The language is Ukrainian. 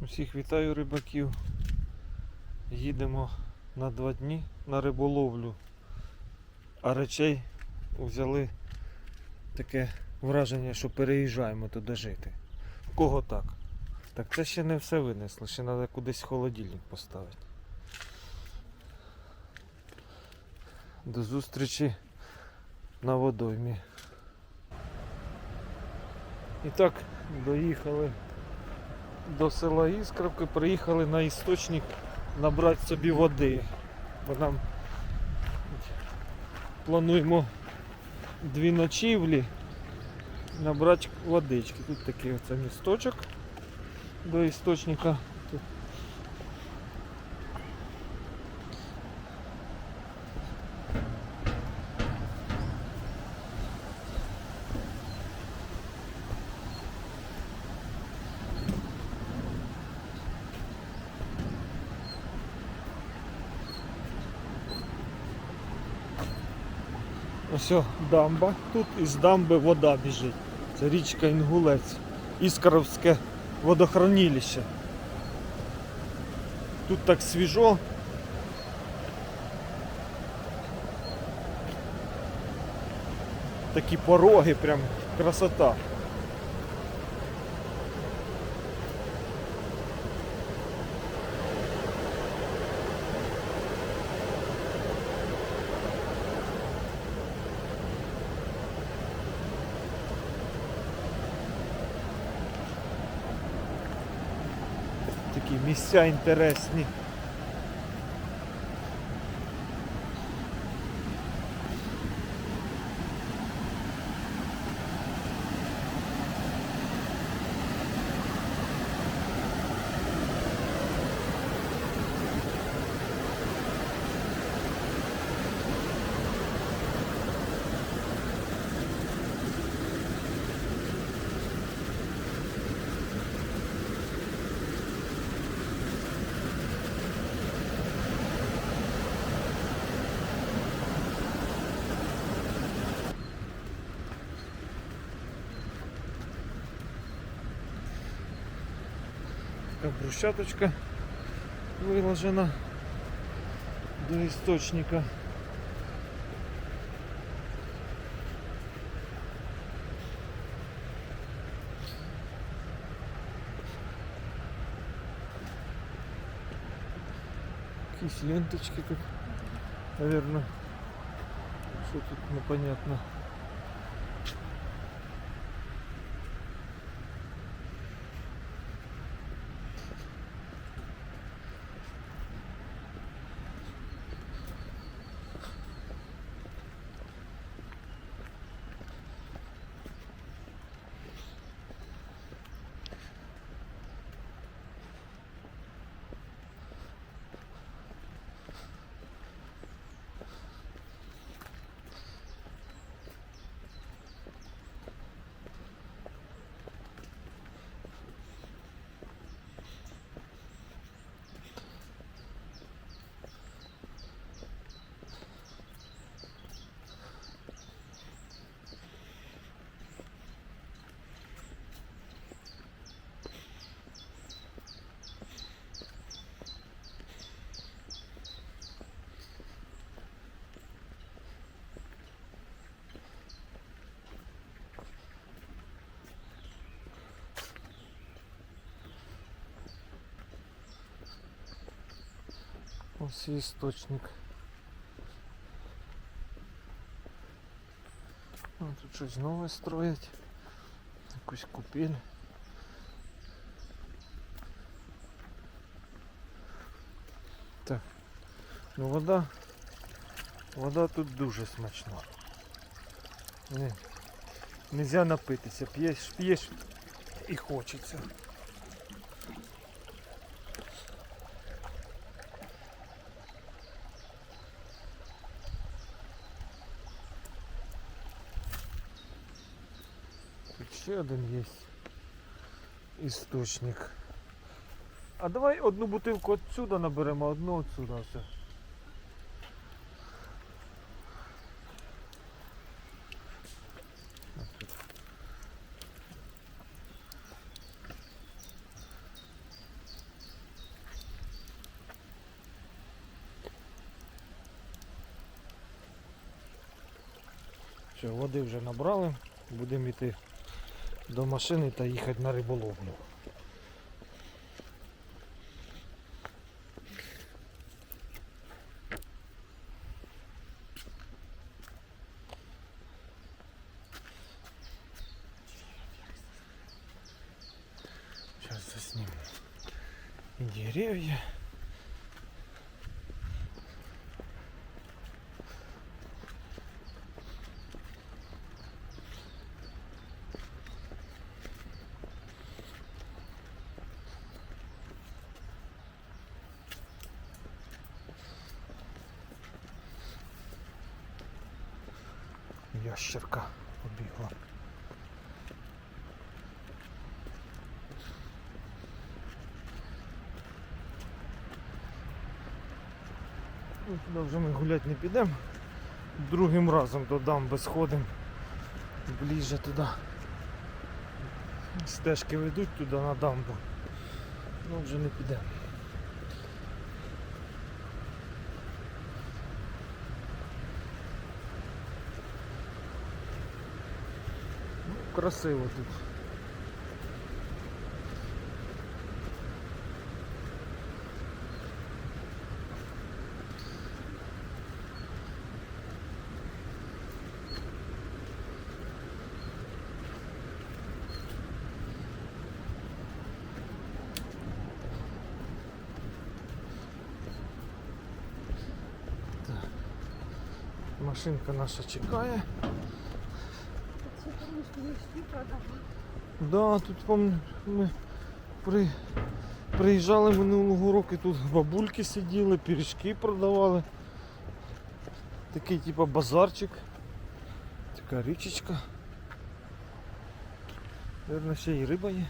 Усіх вітаю рибаків. Їдемо на два дні на риболовлю. А речей взяли таке враження, що переїжджаємо туди жити. Кого так? Так це ще не все винесло, ще треба кудись холодильник поставити. До зустрічі на водоймі. І так, доїхали до села Іскравки, приїхали на істочник набрати собі води. Бо нам плануємо дві ночівлі набрати водички. Тут такий оце місточок до істочника. Тут Ось дамба. Тут із дамби вода біжить. Це річка Інгулець. Іскаровське водохранилище. Тут так свіжо. Такі пороги, прям красота. Такі місця інтересні. Така брусчаточка виложена до істочника. Якісь ленточки тут, наверное. Що тут непонятно. Ось і істочник. О, тут щось нове строять. Якусь купель. Так. Ну вода. Вода тут дуже смачна. Не, нельзя напитися. П'єш, п'єш і хочеться. ще один є істочник. А давай одну бутилку отсюда наберемо, одну отсюда все. Все, води вже набрали, будемо йти. До машини та їхати на риболовлю. Сейчас заснимем и деревья. Ящерка побігла. Ну, туди вже ми гуляти не підемо. Другим разом до дамби сходимо. Ближче туди. Стежки ведуть туди на дамбу. Ну вже не підемо. Красиво тут. Машинка наша чекає. Да, тут пом... ми при... приїжджали минулого року, тут бабульки сиділи, пиріжки продавали. Такий типу базарчик. Така річечка. Наверное, ще і риба є.